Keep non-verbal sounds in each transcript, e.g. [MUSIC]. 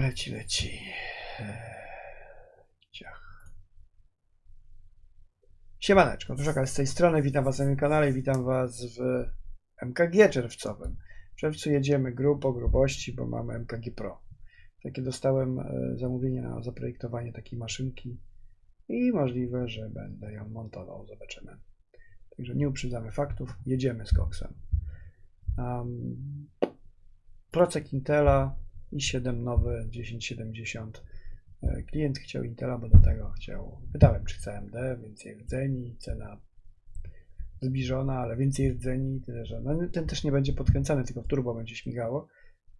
Leci, leci. Ciach. Siemaneczko, Tuszaka z tej strony, witam was na moim kanale witam was w MKG czerwcowym. W czerwcu jedziemy grubo grubości, bo mamy MKG Pro. Takie dostałem e, zamówienie na zaprojektowanie takiej maszynki i możliwe, że będę ją montował, zobaczymy. Także nie uprzedzamy faktów, jedziemy z koksem. Um, procek Intela i7 nowy 1070. E, Klient chciał Intela, bo do tego chciał. Pytałem, czy chce AMD, więcej rdzeni, cena zbliżona, ale więcej rdzeni, tyle że no, ten też nie będzie podkręcany, tylko w turbo będzie śmigało,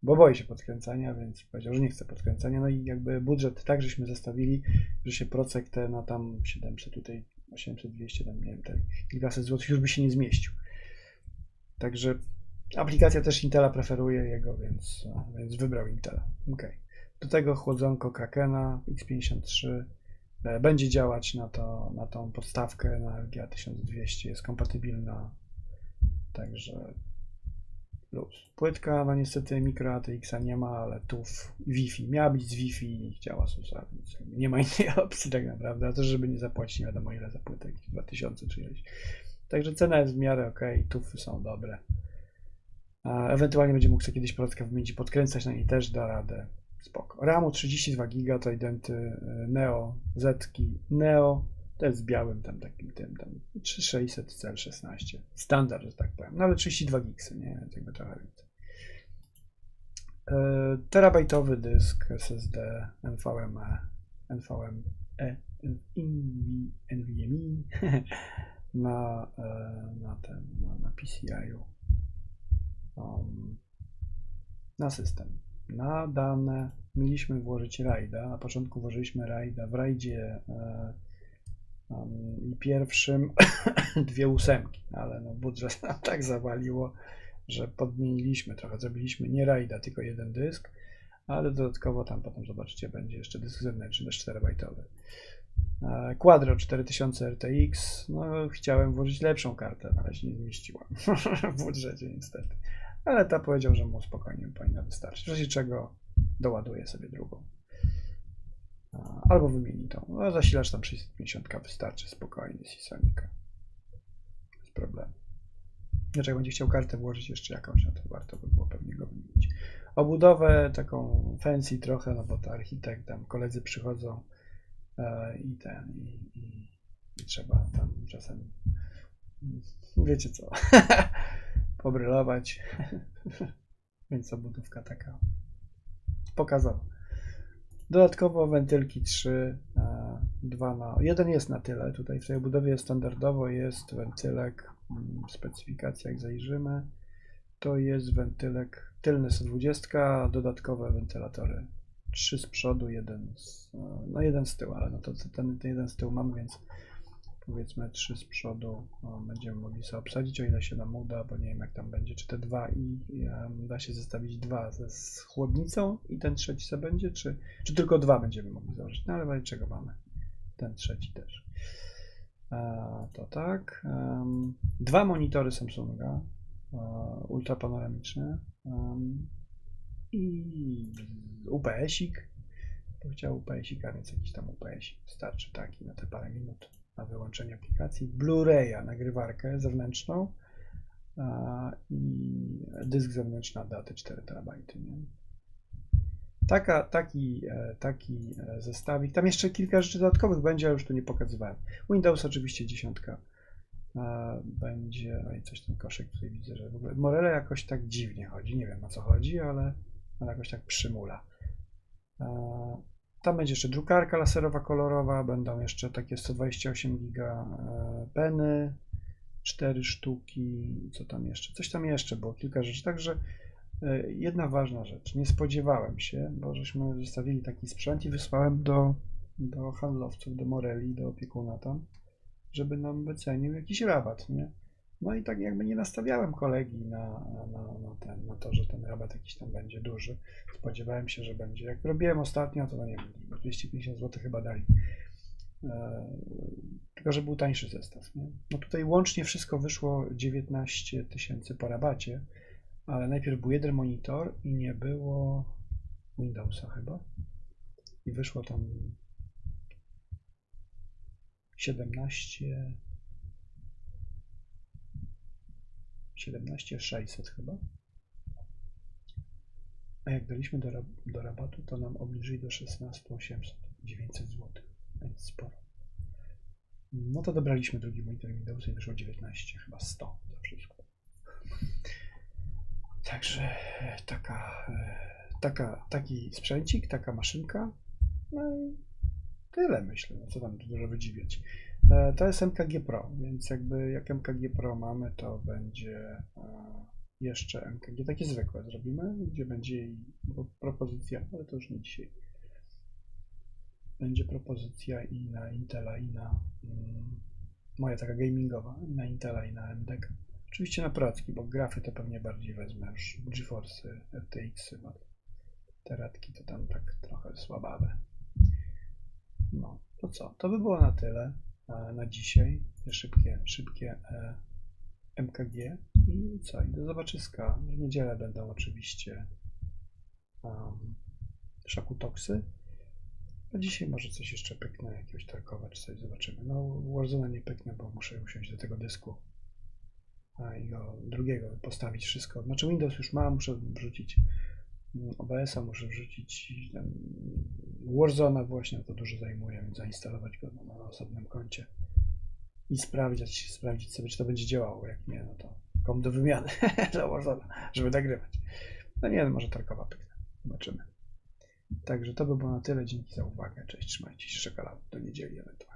bo boi się podkręcania, więc powiedział, że nie chce podkręcania. No i jakby budżet tak, żeśmy zostawili, że się procek te na tam 700, tutaj 800, 200, tam nie wiem, te kilkaset złotych już by się nie zmieścił. Także Aplikacja też Intela preferuje jego, więc, więc wybrał Intela. Ok. Do tego chłodzonko Krakena X53 e, będzie działać na, to, na tą podstawkę na LGA 1200, jest kompatybilna, także luz. Płytka, no niestety mikro ATX-a nie ma, ale tu w Wi-Fi, miała być z Wi-Fi i działa SUSA, więc nie ma innej [LAUGHS] opcji tak naprawdę, a też żeby nie zapłacić nie wiadomo ile za jakieś 2000 czy ileś. Także cena jest w miarę ok, tufy są dobre. Ewentualnie będzie mógł sobie kiedyś prockę wymienić podkręcać na niej też da radę. Spoko. RAMu 32 GB, to identy y, Neo, Zetki Neo, to jest z białym tam takim tym, tam 3600 CL16. Standard, że tak powiem. No ale 32 gigsy, nie? Więc jakby trochę więcej. E, terabajtowy dysk SSD NVMe, NVMe, NVMe [LAUGHS] na, e, na ten, na PCI-u um, na system. Na dane mieliśmy włożyć RAIDa. Na początku włożyliśmy RAIDa w RAIDzie e, pierwszym [COUGHS] dwie ósemki, ale no budżet [LAUGHS] nam tak zawaliło, że podmieniliśmy trochę. Zrobiliśmy nie RAIDa, tylko jeden dysk, ale dodatkowo tam potem zobaczycie będzie jeszcze dysk zewnętrzny, też 4-bajtowy. E, Quadro 4000 RTX, no chciałem włożyć lepszą kartę, ale się nie zmieściła [LAUGHS] w budżecie niestety. Ale ta powiedział, że mu spokojnie powinna wystarczyć. W razie czego doładuje sobie drugą. Albo wymieni tą. No, zasilacz tam 650 wystarczy spokojnie z Sonika. Bez problemu. Dlaczego będzie chciał kartę włożyć jeszcze jakąś, no to warto by było pewnie go wymienić. Obudowę taką fancy trochę, no bo to architekt, tam koledzy przychodzą e, i ten, i, i, i trzeba tam czasem wiecie co, [LAUGHS] pobrylować. [LAUGHS] Więc obudówka taka pokazowa. Dodatkowo wentylki 3, 2 na. Jeden jest na tyle. Tutaj w tej obudowie standardowo jest wentylek, mm, specyfikacja jak zajrzymy. To jest wentylek tylny 120, a dodatkowe wentylatory. Trzy z przodu, jeden z, no jeden z tyłu, ale no to ten, ten jeden z tyłu mamy, więc powiedzmy trzy z przodu będziemy mogli sobie obsadzić, o ile się nam uda, bo nie wiem jak tam będzie, czy te dwa i, da się zestawić dwa ze, z chłodnicą i ten trzeci co będzie, czy, czy tylko dwa będziemy mogli założyć, no ale czego mamy ten trzeci też. To tak. Dwa monitory Samsunga e, ultrapanoramiczne i UPS-ik. To chciał UPS-ik, a więc jakiś tam UPS-ik. Wystarczy taki na te parę minut na wyłączenie aplikacji, Blu-raya, nagrywarkę zewnętrzną a, i dysk zewnętrzny na datę 4 terabajty. Nie? Taka, taki, e, taki e, zestawik. Tam jeszcze kilka rzeczy dodatkowych będzie, ale już tu nie pokazywałem. Windows oczywiście dziesiątka będzie, no i coś ten koszyk tutaj widzę, że w ogóle Morele jakoś tak dziwnie chodzi, nie wiem o co chodzi, ale, ale jakoś tak przymula. Tam będzie jeszcze drukarka laserowa kolorowa, będą jeszcze takie 128 giga e, peny, 4 sztuki, co tam jeszcze? Coś tam jeszcze było, kilka rzeczy. Także e, jedna ważna rzecz. Nie spodziewałem się, bo żeśmy zostawili taki sprzęt i wysłałem do, do handlowców, do Moreli, do opiekuna tam, żeby nam wycenił jakiś rabat, nie? No i tak jakby nie nastawiałem kolegi na, na, na, ten, na to, że ten rabat jakiś tam będzie duży. Spodziewałem się, że będzie. Jak robiłem ostatnio, to no nie wiem, 250 zł chyba dali. E, tylko, że był tańszy zestaw. Nie? No tutaj łącznie wszystko wyszło 19 tysięcy po rabacie, ale najpierw był jeden monitor i nie było Windowsa chyba. I wyszło tam 17 17600 chyba. A jak daliśmy do, do rabatu, to nam obniżyli do 16800, 900 zł, więc sporo. No to dobraliśmy drugi monitor Windowsa i wyszło 19, chyba 100 za wszystko. Także e, taka, e, taka, taki sprzęcik, taka maszynka. No tyle myślę, no co tam dużo wydziwiać. E, To jest MKG Pro, więc jakby jak MKG Pro mamy, to będzie e, jeszcze MKG takie zwykłe zrobimy, gdzie będzie bo propozycja, ale to już nie dzisiaj. Będzie propozycja i na Intela, i na mm, moja taka gamingowa, i na Intela, i na MDK. Oczywiście na procki, bo grafy to pewnie bardziej wezmę już GeForce, RTX, no, te radki to tam tak trochę słabawe. No, to co? To by było na tyle e, na dzisiaj. Szybkie, szybkie e, MKG. I co? I do zobaczyska. W niedzielę będą oczywiście um, szakutoksy. A dzisiaj może coś jeszcze pyknę, jakiegoś Tarkowa czy coś zobaczymy. No, Warzone nie pyknę, bo muszę usiąść do tego dysku a i go drugiego postawić wszystko. Znaczy Windows już mam, muszę wrzucić OBS-a, muszę wrzucić Warzona właśnie, to dużo zajmuje, więc zainstalować go na osobnym koncie i sprawdzić, sprawdzić sobie, czy to będzie działało. Jak nie, no to kom do wymiany [LAUGHS] dla Warzona, żeby nagrywać. No nie, no może Tarkowa pyknę. Zobaczymy. Także to by było na tyle. Dzięki za uwagę. Cześć, trzymajcie się. Czekolady do niedzieli ewentualnie.